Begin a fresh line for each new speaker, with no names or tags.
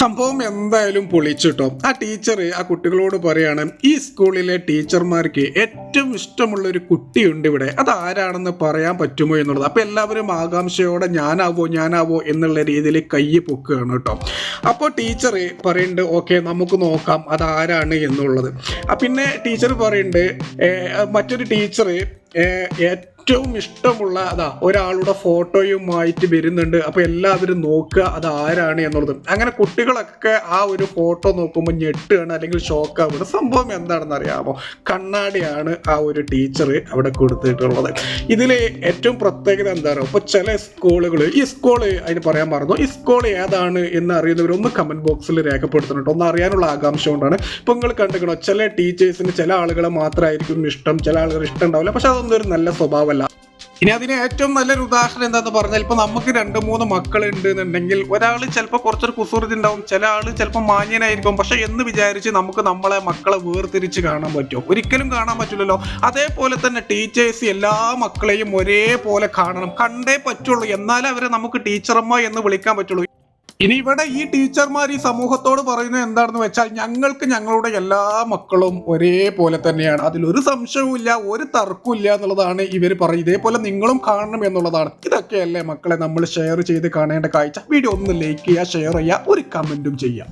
സംഭവം എന്തായാലും പൊളിച്ചിട്ടോ. ആ ടീച്ചർ ആ കുട്ടികളോട് പറയാണ് ഈ സ്കൂളിലെ ടീച്ചർമാർക്ക് ഏറ്റവും ഇഷ്ടമുള്ള ഒരു കുട്ടിയുണ്ട് ഇവിടെ. അത് ആരാണെന്ന് പറയാൻ പറ്റുമോ എന്നുള്ളത്? അപ്പോൾ എല്ലാവരും ആകാംക്ഷയോടെ ഞാനാവോ ഞാനാവോ എന്നുള്ള രീതിയിൽ കൈ പൊക്കുകയാണ് കേട്ടോ. അപ്പോൾ ടീച്ചർ പറയുന്നുണ്ട് ഓക്കെ നമുക്ക് നോക്കാം അത് ആരാണ് എന്നുള്ളത് പിന്നെ ടീച്ചർ പറയുന്നുണ്ട് മറ്റൊരു ടീച്ചർ ഏറ്റവും ഇഷ്ടമുള്ള അതാ ഒരാളുടെ ഫോട്ടോയുമായിട്ട് വരുന്നുണ്ട്. അപ്പൊ എല്ലാവരും നോക്കുക അത് ആരാണ് എന്നുള്ളത്. അങ്ങനെ കുട്ടികളൊക്കെ ആ ഒരു ഫോട്ടോ നോക്കുമ്പോൾ ഞെട്ടുകയാണ് അല്ലെങ്കിൽ ഷോക്ക് ആവുന്നത് സംഭവം എന്താണെന്ന് അറിയാമോ? കണ്ണാടിയാണ് ആ ഒരു ടീച്ചർ അവിടെ കൊടുത്തിട്ടുള്ളത്. ഇതിൽ ഏറ്റവും പ്രത്യേകത എന്താണോ ഇപ്പൊ ചില സ്കൂളുകൾ ഈ സ്കൂൾ അതിന് പറയാൻ മറന്നു. ഈ സ്കൂൾ ഏതാണ് എന്ന് അറിയുന്നവർ ഒന്ന് കമന്റ് ബോക്സിൽ രേഖപ്പെടുത്തുന്നുണ്ട്. ഒന്ന് അറിയാനുള്ള ആകാംക്ഷ കൊണ്ടാണ്. ഇപ്പൊ നിങ്ങൾ കണ്ടിരിക്കണോ? ചില ടീച്ചേഴ്സിന് ചില ആളുകളെ മാത്രമായിരിക്കും ഇഷ്ടം. ചില ആളുകൾ ഇഷ്ടം ഉണ്ടാവില്ല. പക്ഷെ അതൊന്നും ഒരു നല്ല സ്വഭാവമല്ല. ഇനി അതിന് ഏറ്റവും നല്ലൊരു ഉദാഹരണം എന്താന്ന് പറഞ്ഞാൽ ഇപ്പൊ നമുക്ക് രണ്ട് മൂന്ന് മക്കൾ ഉണ്ട് എന്നുണ്ടെങ്കിൽ ഒരാൾ ചിലപ്പോൾ കുറച്ചൊരു കുസൃതി ഉണ്ടാവും ചില ആൾ ചിലപ്പോൾ മാന്യനായിരിക്കും. പക്ഷെ എന്ന് വിചാരിച്ച് നമുക്ക് നമ്മളെ മക്കളെ വേർതിരിച്ച് കാണാൻ പറ്റുമോ? ഒരിക്കലും കാണാൻ പറ്റില്ലല്ലോ. അതേപോലെ തന്നെ ടീച്ചേഴ്സ് എല്ലാ മക്കളെയും ഒരേപോലെ കാണണം. കണ്ടേ പറ്റുള്ളൂ. എന്നാലേ അവരെ നമുക്ക് ടീച്ചറമ്മ എന്ന് വിളിക്കാൻ പറ്റുള്ളൂ. ഇനി ഇവിടെ ഈ ടീച്ചർമാർ ഈ സമൂഹത്തോട് പറയുന്നത് എന്താണെന്ന് വെച്ചാൽ ഞങ്ങൾക്ക് ഞങ്ങളുടെ എല്ലാ മക്കളും ഒരേപോലെ തന്നെയാണ്. അതിലൊരു സംശയവുമില്ല ഒരു തർക്കമില്ല എന്നുള്ളതാണ് ഇവർ പറയുന്നത്. ഇതേപോലെ നിങ്ങളും കാണണം എന്നുള്ളതാണ്. ഇതൊക്കെയല്ലേ മക്കളെ നമ്മൾ ഷെയർ ചെയ്ത് കാണേണ്ട കാഴ്ച. വീഡിയോ ഒന്ന് ലൈക്ക് ചെയ്യുക ഷെയർ ചെയ്യുക ഒരു കമന്റും ചെയ്യുക